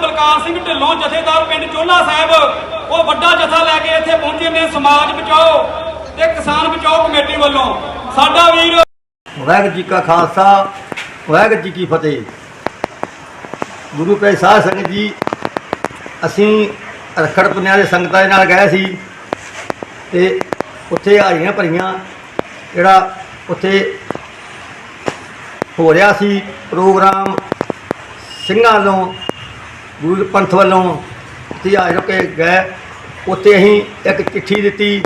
ਬਲਕਾਰ ਸਿੰਘ ਢਿੱਲੋਂ ਜਥੇਦਾਰ ਪਿੰਡ ਚੋਲਾ ਸਾਹਿਬ, ਉਹ ਵੱਡਾ ਜਥਾ ਲੈ ਕੇ ਇੱਥੇ ਪਹੁੰਚੇ ਨੇ ਸਮਾਜ ਬਚਾਓ ਤੇ ਕਿਸਾਨ ਬਚਾਓ ਕਮੇਟੀ ਵੱਲੋਂ। ਸਾਡਾ ਵੀਰ ਵਾਹਿਗੁਰੂ ਜੀ ਕਾ ਖਾਲਸਾ, ਵਾਹਿਗੁਰੂ ਜੀ ਕੀ ਫਤਿਹ। ਗੁਰੂ ਪਿਆਰੇ ਸਾਧ ਸੰਗਤ ਜੀ, ਅਸੀਂ ਰਖੜ ਪੁੰਨਿਆ ਦੇ ਸੰਗਤਾਂ ਦੇ ਨਾਲ ਗਏ ਸੀ ਤੇ ਉੱਥੇ ਹਾਰੀਆਂ ਭਰੀਆਂ, ਜਿਹੜਾ ਉੱਥੇ ਹੋ ਰਿਹਾ ਸੀ ਪ੍ਰੋਗਰਾਮ ਸਿੰਘਾਂ ਵੱਲੋਂ ਗੁਰੂ ਪੰਥ ਵੱਲੋਂ ਇਤਿਹਾਸ ਹਾਜ਼ਰ ਕੇ ਗਏ। ਉੱਥੇ ਅਸੀਂ ਇੱਕ ਚਿੱਠੀ ਦਿੱਤੀ,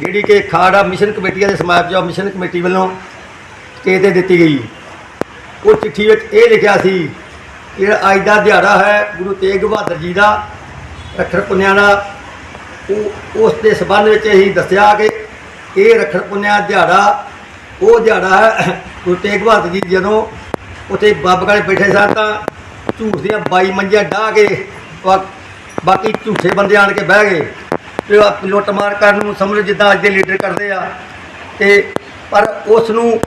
ਜਿਹੜੀ ਕਿ ਖਾੜਾ ਮਿਸ਼ਨ ਕਮੇਟੀ ਦੇ ਸਮਾਜ ਜੋ ਮਿਸ਼ਨ ਕਮੇਟੀ ਵੱਲੋਂ ਸਟੇਜ ਤੇ ਦਿੱਤੀ ਗਈ। ਉਹ ਚਿੱਠੀ ਵਿੱਚ ਇਹ ਲਿਖਿਆ ਸੀ ਕਿ ਜਿਹੜਾ ਅੱਜ ਦਾ ਦਿਹਾੜਾ ਹੈ, ਗੁਰੂ ਤੇਗ ਬਹਾਦਰ ਜੀ ਦਾ, ਰੱਖੜ ਪੁੰਨਿਆ ਦਾ। ਉਹ, ਉਸ ਦੇ ਸਬੰਧ ਵਿੱਚ ਅਸੀਂ ਦੱਸਿਆ ਕਿ ਇਹ ਰੱਖੜ ਪੁੰਨਿਆ ਦਿਹਾੜਾ, ਉਹ ਦਿਹਾੜਾ ਹੈ ਗੁਰੂ ਤੇਗ ਬਹਾਦਰ ਜੀ ਜਦੋਂ ਉੱਥੇ ਬਾਬਗਾਲੇ ਬੈਠੇ ਸਨ ਤਾਂ ਝੂਠ ਦੀਆਂ ਬਾਈ ਮੰਜੀਆਂ ਢਾਹ ਕੇ ਬਾ- ਬਾਕੀ ਝੂਠੇ ਬੰਦੇ ਆਣ ਕੇ ਬਹਿ ਗਏ ਤੇ ਉਹ ਲੁੱਟ ਮਾਰ ਕਰਨ ਨੂੰ ਸਮਝ ਜਿੱਦਾਂ ਅੱਜ ਦੇ ਲੀਡਰ ਕਰਦੇ ਆ। ਤੇ ਪਰ ਉਸ ਨੂੰ,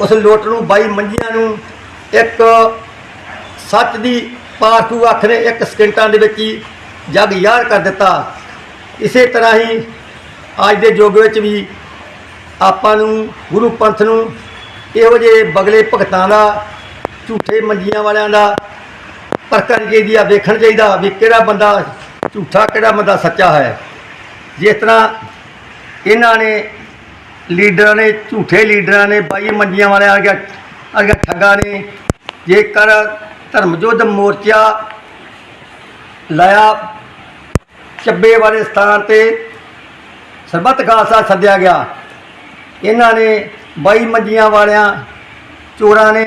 ਉਸ ਲੁੱਟ ਨੂੰ ਬਾਈ ਮੰਜੀਆਂ ਨੂੰ ਇੱਕ ਸੱਚ ਦੀ ਪਾਰਥੂ ਅੱਖ ਨੇ ਇੱਕ ਸਕਿੰਟਾਂ ਦੇ ਵਿੱਚ ਹੀ ਜਗ ਯਾਰ ਕਰ ਦਿੱਤਾ। ਇਸੇ ਤਰ੍ਹਾਂ ਹੀ ਅੱਜ ਦੇ ਯੁੱਗ ਵਿੱਚ ਵੀ ਆਪਾਂ ਨੂੰ, ਗੁਰੂ ਪੰਥ ਨੂੰ ਇਹੋ ਜਿਹੇ ਬਗਲੇ ਭਗਤਾਂ ਦਾ, ਝੂਠੇ ਮੰਜੀਆਂ ਵਾਲਿਆਂ ਦਾ ਪਰਖਣ ਚਾਹੀਦੀ ਆ ਵੇਖਣ ਚਾਹੀਦਾ ਵੀ ਕਿਹੜਾ ਬੰਦਾ ਝੂਠਾ, ਕਿਹੜਾ ਬੰਦਾ ਸੱਚਾ ਹੈ। ਜਿਸ ਤਰ੍ਹਾਂ ਇਹਨਾਂ ਨੇ ਲੀਡਰਾਂ ਨੇ, ਝੂਠੇ ਲੀਡਰਾਂ ਨੇ, ਬਾਈ ਮੰਜੀਆਂ ਵਾਲਿਆਂ ਵਰਗੇ ਵਰਗੇ ਠੱਗਾਂ ਨੇ, ਜੇਕਰ ਧਰਮ ਯੁੱਧ ਮੋਰਚਾ ਲਾਇਆ, ਚੱਬੇ ਵਾਲੇ ਸਥਾਨ ਤੇ ਸਰਬੱਤ ਖਾਲਸਾ ਸੱਦਿਆ ਗਿਆ। ਇਹਨਾਂ ਨੇ ਬਾਈ ਮੰਜੀਆਂ ਵਾਲਿਆਂ, ਚੋਰਾਂ ਨੇ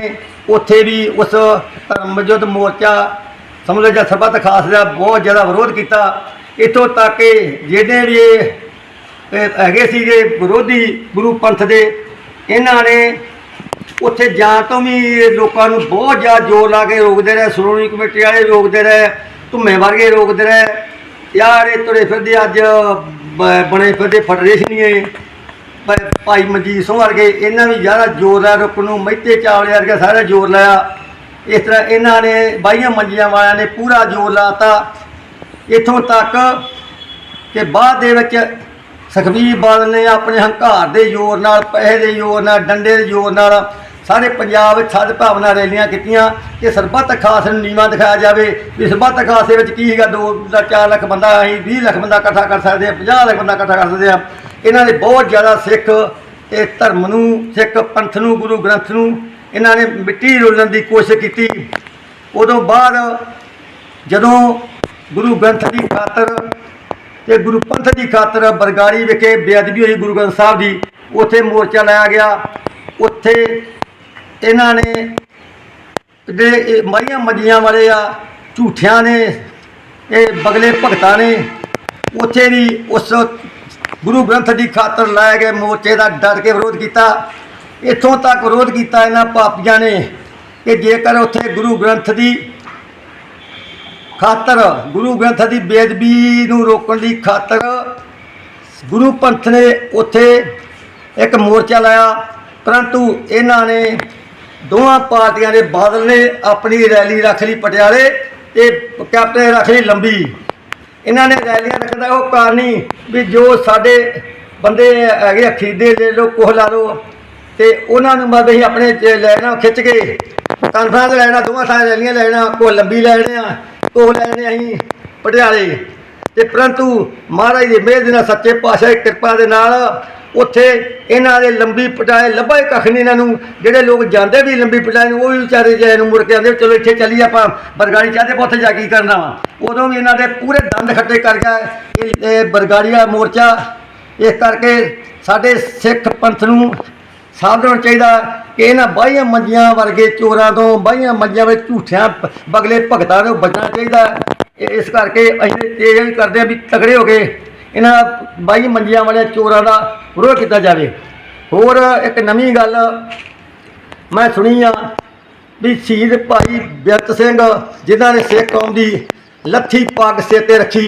ਉੱਥੇ ਵੀ ਉਸ ਧਰਮ ਯੁੱਧ ਮੋਰਚਾ ਸਮਝ ਲਓ ਜਾਂ ਸਰਬੱਤ ਖਾਲਸਾ ਦਾ ਬਹੁਤ ਜ਼ਿਆਦਾ ਵਿਰੋਧ ਕੀਤਾ। ਇੱਥੋਂ ਤੱਕ ਕਿ ਜਿਹੜੇ ਵੀ ਇਹ ਹੈਗੇ ਸੀਗੇ ਵਿਰੋਧੀ ਗੁਰੂ ਪੰਥ ਦੇ, ਇਹਨਾਂ ਨੇ ਉੱਥੇ ਜਾਣ ਤੋਂ ਵੀ ਲੋਕਾਂ ਨੂੰ ਬਹੁਤ ਜ਼ਿਆਦਾ ਜ਼ੋਰ ਲਾ ਕੇ ਰੋਕਦੇ ਰਹੇ, ਸ਼੍ਰੋਮਣੀ ਕਮੇਟੀ ਵਾਲੇ ਰੋਕਦੇ ਰਹੇ, ਧੁੰਮੇ ਵਰਗੇ ਰੋਕਦੇ ਰਹੇ। ਯਾਰ ਇਹ ਤੁਰੇ ਫਿਰਦੇ ਅੱਜ, ਬ- ਬਣੇ ਫਿਰਦੇ ਫੈਡਰੇਸ਼ਨੀਏ ਭਾਈ ਮਨਜੀਤ ਸਿੰਘ ਵਰਗੇ ਇਹਨਾਂ ਵੀ ਜ਼ਿਆਦਾ ਜ਼ੋਰ ਲਾਇਆ ਰੁਕਣ ਨੂੰ ਮਹਿਤੇ ਚਾਵਲੇ ਵਰਗੇ ਸਾਰੇ ਜ਼ੋਰ ਲਾਇਆ। ਇਸ ਤਰ੍ਹਾਂ ਇਹਨਾਂ ਨੇ ਬਾਈਆਂ ਮੰਜੀਆਂ ਵਾਲਿਆਂ ਨੇ ਪੂਰਾ ਜ਼ੋਰ ਲਾਤਾ। ਇੱਥੋਂ ਤੱਕ ਕਿ ਬਾਅਦ ਦੇ ਵਿੱਚ ਸੁਖਬੀਰ ਬਾਦਲ ਨੇ ਆਪਣੇ ਹੰਕਾਰ ਦੇ ਜ਼ੋਰ ਨਾਲ, ਪੈਸੇ ਦੇ ਜ਼ੋਰ ਨਾਲ, ਡੰਡੇ ਦੇ ਜ਼ੋਰ ਨਾਲ ਸਾਰੇ ਪੰਜਾਬ ਵਿੱਚ ਸੱਜ ਭਾਵਨਾ ਰੈਲੀਆਂ ਕੀਤੀਆਂ ਕਿ ਸਰਬੱਤ ਖਾਸ ਨੂੰ ਨੀਵਾਂ ਦਿਖਾਇਆ ਜਾਵੇ ਵੀ ਸਰਬੱਤ ਖਾਸ ਦੇ ਵਿੱਚ ਕੀ ਹੈਗਾ 2 ਦਾ 4 ਲੱਖ ਬੰਦਾ ਅਸੀਂ 20 ਲੱਖ ਬੰਦਾ ਇਕੱਠਾ ਕਰ ਸਕਦੇ ਆ 50 ਲੱਖ ਬੰਦਾ ਇਕੱਠਾ ਕਰ ਸਕਦੇ ਆ ਇਹਨਾਂ ਨੇ ਬਹੁਤ ਜ਼ਿਆਦਾ ਸਿੱਖ ਤੇ ਧਰਮ ਨੂੰ, ਸਿੱਖ ਪੰਥ ਨੂੰ, ਗੁਰੂ ਗ੍ਰੰਥ ਨੂੰ, ਇਹਨਾਂ ਨੇ ਮਿੱਟੀ ਰੋਲਣ ਦੀ ਕੋਸ਼ਿਸ਼ ਕੀਤੀ। ਉਦੋਂ ਬਾਅਦ ਜਦੋਂ ਗੁਰੂ ਗ੍ਰੰਥ ਦੀ ਖਾਤਰ ਤੇ ਗੁਰੂ ਪੰਥ ਦੀ ਖਾਤਰ ਬਰਗਾੜੀ ਵਿਖੇ ਬੇਅਦਬੀ ਹੋਈ ਗੁਰੂ ਗ੍ਰੰਥ ਸਾਹਿਬ ਦੀ, ਉੱਥੇ ਮੋਰਚਾ ਲਾਇਆ ਗਿਆ। ਉੱਥੇ ਇਹਨਾਂ ਨੇ ਜਿਹੜੇ ਇਹ ਮਾਈਆਂ ਮੱਜੀਆਂ ਵਾਲੇ ਆ, ਝੂਠਿਆਂ ਨੇ, ਇਹ ਬਗਲੇ ਭਗਤਾਂ ਨੇ, ਉੱਥੇ ਵੀ ਉਸ ਗੁਰੂ ਗ੍ਰੰਥ ਦੀ ਖਾਤਰ ਲਾਏ ਗਏ ਮੋਰਚੇ ਦਾ ਡਟ ਕੇ ਵਿਰੋਧ ਕੀਤਾ। ਇੱਥੋਂ ਤੱਕ ਵਿਰੋਧ ਕੀਤਾ ਇਹਨਾਂ ਪਾਪੀਆਂ ਨੇ ਕਿ ਜੇਕਰ ਉੱਥੇ ਗੁਰੂ ਗ੍ਰੰਥ ਦੀ ਖਾਤਰ, ਗੁਰੂ ਗ੍ਰੰਥ ਦੀ ਬੇਅਦਬੀ ਨੂੰ ਰੋਕਣ ਦੀ ਖਾਤਰ ਗੁਰੂ ਪੰਥ ਨੇ ਉੱਥੇ ਇੱਕ ਮੋਰਚਾ ਲਾਇਆ। ਪਰੰਤੂ ਇਹਨਾਂ ਨੇ ਦੋਵਾਂ ਪਾਰਟੀਆਂ ਦੇ ਬਾਦਲ ਨੇ ਆਪਣੀ ਰੈਲੀ ਰੱਖ ਲਈ ਪਟਿਆਲੇ ਤੇ ਕੈਪਟਨ ਰੱਖ ਲਈ ਲੰਬੀ। ਇਹਨਾਂ ਨੇ ਰੈਲੀਆਂ ਰੱਖਣ ਦਾ ਉਹ ਕਾਰਨ ਨਹੀਂ ਵੀ ਜੋ ਸਾਡੇ ਬੰਦੇ ਹੈਗੇ ਆ, ਖਰੀਦੇ ਲੈ ਲੋ ਕੋਹ ਲਾ ਲੋ, ਤੇ ਉਹਨਾਂ ਨੂੰ ਮਤਲਬ ਅਸੀਂ ਆਪਣੇ ਚ ਲੈਣਾ, ਖਿੱਚ ਕੇ ਕਾਨਫਰੰਸ ਲੈਣਾ, ਦੋਵਾਂ ਥਾਂ ਰੈਲੀਆਂ ਲੈਣਾ ਕੋ ਲੰਬੀ ਲੈਣੇ ਆ ਕੋ ਲੈਣੇ ਅਸੀਂ ਪਟਿਆਲੇ। ਤੇ ਪਰੰਤੂ ਮਹਾਰਾਜ ਦੀ ਮਿਹਰ ਦੇ ਨਾਲ, ਸੱਚੇ ਪਾਤਸ਼ਾਹ ਦੀ ਕਿਰਪਾ ਦੇ ਨਾਲ ਉੱਥੇ ਇਹਨਾਂ ਦੇ ਲੰਬੀ ਪਟਾਏ, ਲੱਭਾ ਹੀ ਕੱਖ ਨਹੀਂ ਇਹਨਾਂ ਨੂੰ, ਜਿਹੜੇ ਲੋਕ ਜਾਂਦੇ ਵੀ ਲੰਬੀ ਪਟਾਏ ਨੂੰ, ਉਹ ਵੀ ਵਿਚਾਰੇ ਜੇ ਨੂੰ ਮੁੜ ਕੇ ਆਉਂਦੇ, ਚਲੋ ਇੱਥੇ ਚੱਲੀਏ ਆਪਾਂ, ਬਰਗਾੜੀ ਚਾਹਦੇ ਉੱਥੇ ਜਾ ਕੀ ਕਰਨਾ ਵਾ। ਉਦੋਂ ਵੀ ਇਹਨਾਂ ਦੇ ਪੂਰੇ ਦੰਦ ਖੱਟੇ ਕਰ ਗਿਆ ਇਹ ਇਹ ਬਰਗਾੜੀਆ ਮੋਰਚਾ। ਇਸ ਕਰਕੇ ਸਾਡੇ ਸਿੱਖ ਪੰਥ ਨੂੰ ਸਾਵਧਾਨ ਹੋਣਾ ਚਾਹੀਦਾ ਕਿ ਇਹਨਾਂ ਬਾਹੀਆਂ ਮੰਜੀਆਂ ਵਰਗੇ ਚੋਰਾਂ ਤੋਂ, ਬਾਹੀਆਂ ਮੰਜੀਆਂ ਵਿੱਚ ਝੂਠਿਆਂ ਬਗਲੇ ਭਗਤਾਂ ਤੋਂ ਬਚਣਾ ਚਾਹੀਦਾ। ਇਸ ਕਰਕੇ ਅਸੀਂ ਇਹ ਵੀ ਕਰਦੇ ਹਾਂ ਵੀ ਤਗੜੇ ਹੋ ਕੇ ਇਹਨਾਂ ਬਾਈ ਮੰਜੀਆਂ ਵਾਲੇ ਚੋਰਾਂ ਦਾ ਵਿਰੋਧ ਕੀਤਾ ਜਾਵੇ। ਹੋਰ ਇੱਕ ਨਵੀਂ ਗੱਲ ਮੈਂ ਸੁਣੀ ਆ ਵੀ ਸ਼ਹੀਦ ਭਾਈ ਬਿਰਤ ਸਿੰਘ ਜਿਨ੍ਹਾਂ ਨੇ ਸਿੱਖ ਕੌਮ ਦੀ ਲੱਥੀ ਪੱਗ ਸੇਤੇ ਰੱਖੀ,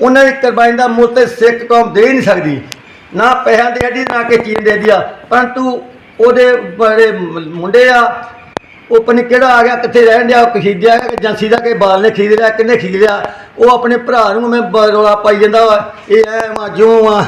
ਉਹਨਾਂ ਦੀ ਕੁਰਬਾਨੀ ਦਾ ਮੁੱਲ ਤੇ ਸਿੱਖ ਕੌਮ ਦੇ ਹੀ ਨਹੀਂ ਸਕਦੀ। ਨਾ ਪੈਸਿਆਂ ਦੇ ਅੱਡੀ ਨਾ ਕਿ ਚੀਨ ਦੇ ਦਿਆ ਪਰੰਤੂ ਉਹਦੇ ਬੜੇ ਮੁੰਡੇ ਆ ਉਹ ਪਤਾ ਕਿਹੜਾ ਆ ਗਿਆ, ਕਿੱਥੇ ਰਹਿਣ ਡਿਆ ਉਹ ਖਰੀਦਿਆ ਕਿ ਏਜੰਸੀ ਦਾ ਕਿ ਬਾਲ ਨੇ ਖੀਦ ਲਿਆ ਕਿੰਨੇ ਖਰੀਦ ਲਿਆ? ਉਹ ਆਪਣੇ ਭਰਾ ਨੂੰ ਮੈਂ ਬ- ਰੌਲਾ ਪਾਈ ਜਾਂਦਾ ਵਾ, ਇਹ ਐ ਵਾ, ਜਿਉਂ ਆ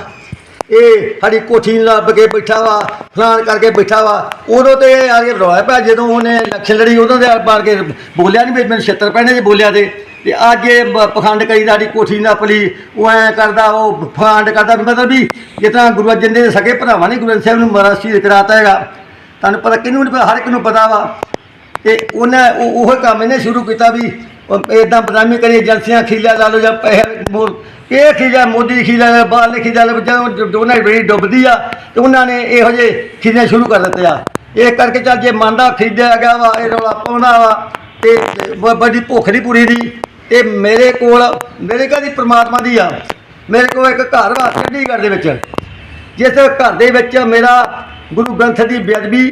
ਇਹ ਸਾਡੀ ਕੋਠੀ ਨੂੰ ਲੱਭ ਕੇ ਬੈਠਾ ਵਾ, ਫਲਾਣ ਕਰਕੇ ਬੈਠਾ ਵਾ। ਉਦੋਂ ਤੇ ਇਹ ਆ ਕੇ ਰੌਲਾ ਪਿਆ, ਜਦੋਂ ਉਹਨੇ ਇਲੈਕਸ਼ਨ ਲੜੀ, ਉਦੋਂ ਦੇ ਬਾਰ ਕੇ ਬੋਲਿਆ ਨਹੀਂ ਵੀ ਮੈਨੂੰ ਛਿੱਤਰ ਪੈਣੇ ਜੇ ਬੋਲਿਆ ਤੇ। ਤੇ ਅੱਜ ਇਹ ਬ- ਪਖੰਡ ਕਰੀ ਸਾਡੀ ਕੋਠੀ ਨੱਪ ਲਈ ਉਹ ਐ ਕਰਦਾ, ਉਹ ਫਾਂਡ ਕਰਦਾ ਵੀ ਮਤਲਬ ਵੀ ਜਿਸ ਤਰ੍ਹਾਂ ਗੁਰੂ ਅਰਜਨ ਦੇਵ ਦੇ ਸਕੇ ਭਰਾਵਾਂ ਨੇ, ਗੁਰੂ ਗ੍ਰੰਥ ਸਾਹਿਬ ਨੂੰ ਮਹਾਰਾਜ ਸ਼ਹੀਦ ਕਰਾਤਾ ਹੈਗਾ। ਤੁਹਾਨੂੰ ਪਤਾ ਕਿਹਨੂੰ ਨਹੀਂ ਪਤਾ, ਹਰ ਇੱਕ ਨੂੰ ਪਤਾ ਵਾ। ਤੇ ਉਹਨੇ ਉਹ ਉਹ ਕੰਮ ਇਹਨੇ ਸ਼ੁਰੂ ਕੀਤਾ ਵੀ ਇਦਾਂ ਬਦਨਾਮੀ ਕਰੀ ਏਜੰਸੀਆਂ ਖੀਲਿਆ ਲਾ ਲਓ ਜਾਂ ਪੈਸੇ ਇਹ ਖੀਲਿਆ ਮੋਦੀ ਖੀਲਿਆ ਬਾਹਰ ਨੇ ਖੀਲਿਆ ਜਦੋਂ ਦੋਨਾਂ ਬੜੀ ਡੁੱਬਦੀ ਆ ਤੇ ਉਹਨਾਂ ਨੇ ਇਹੋ ਜਿਹੇ ਖੀਲੇ ਸ਼ੁਰੂ ਕਰ ਦਿੱਤੇ ਆ। ਇਹ ਕਰਕੇ ਚੱਲ ਜੇ ਮੰਨਦਾ ਖਰੀਦਿਆ ਗਿਆ ਵਾ, ਇਹ ਰੌਲਾ ਪਾਉਂਦਾ ਵਾ ਤੇ ਬੜੀ ਭੁੱਖ ਨਹੀਂ ਪੂਰੀ ਦੀ। ਤੇ ਮੇਰੇ ਕੋਲ, ਮੇਰੇ ਕਦੀ ਪ੍ਰਮਾਤਮਾ ਦੀ ਆ। ਮੇਰੇ ਕੋਲ ਇੱਕ ਘਰ ਵਾ ਚੰਡੀਗੜ੍ਹ ਦੇ ਵਿੱਚ। ਜਿਸ ਘਰ ਦੇ ਵਿੱਚ ਮੇਰਾ ਗੁਰੂ ਗ੍ਰੰਥ ਦੀ ਬੇਅਦਬੀ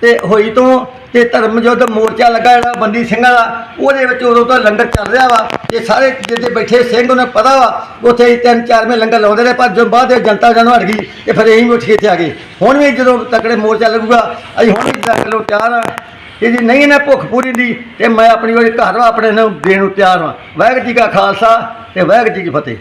ਤੇ ਹੋਈ ਤੋਂ ਤੇ ਧਰਮ ਯੁੱਧ ਮੋਰਚਾ ਲੱਗਾ ਜਿਹੜਾ ਬੰਦੀ ਸਿੰਘਾਂ ਦਾ ਉਹਦੇ ਵਿੱਚ ਉਦੋਂ ਤੋਂ ਲੰਗਰ ਚੱਲ ਰਿਹਾ ਵਾ। ਤੇ ਸਾਰੇ ਜਿੱਥੇ ਬੈਠੇ ਸਿੰਘ, ਉਹਨੇ ਪਤਾ ਵਾ, ਉੱਥੇ ਹੀ ਤਿੰਨ ਚਾਰ ਮੇ ਲੰਗਰ ਲਾਉਂਦੇ ਰਹੇ, ਪਰ ਜਦੋਂ ਬਾਅਦ ਵਿੱਚ ਜਨਤਾ ਜਾਣੋ ਹਟ ਗਈ, ਤੇ ਫਿਰ ਅਸੀਂ ਵੀ ਉੱਠ ਕੇ ਇੱਥੇ ਆ ਗਏ। ਹੁਣ ਵੀ ਜਦੋਂ ਤਕੜੇ ਮੋਰਚਾ ਲੱਗੂਗਾ, ਅਸੀਂ ਹੁਣ ਵੀ ਦਸ ਕਿਲੋ ਤਿਆਰ ਆ। ਤੇ ਜੇ ਨਹੀਂ ਨਾ ਭੁੱਖ ਪੂਰੀ ਦੀ ਤੇ ਮੈਂ ਆਪਣੀ ਉਹ ਘਰ ਵਾ ਆਪਣੇ ਨੂੰ ਦੇਣ ਨੂੰ ਤਿਆਰ ਹਾਂ ਵਾਹਿਗੁਰੂ ਜੀ ਕਾ ਖਾਲਸਾ ਤੇ ਵਾਹਿਗੁਰੂ ਜੀ ਕੀ ਫਤਿਹ।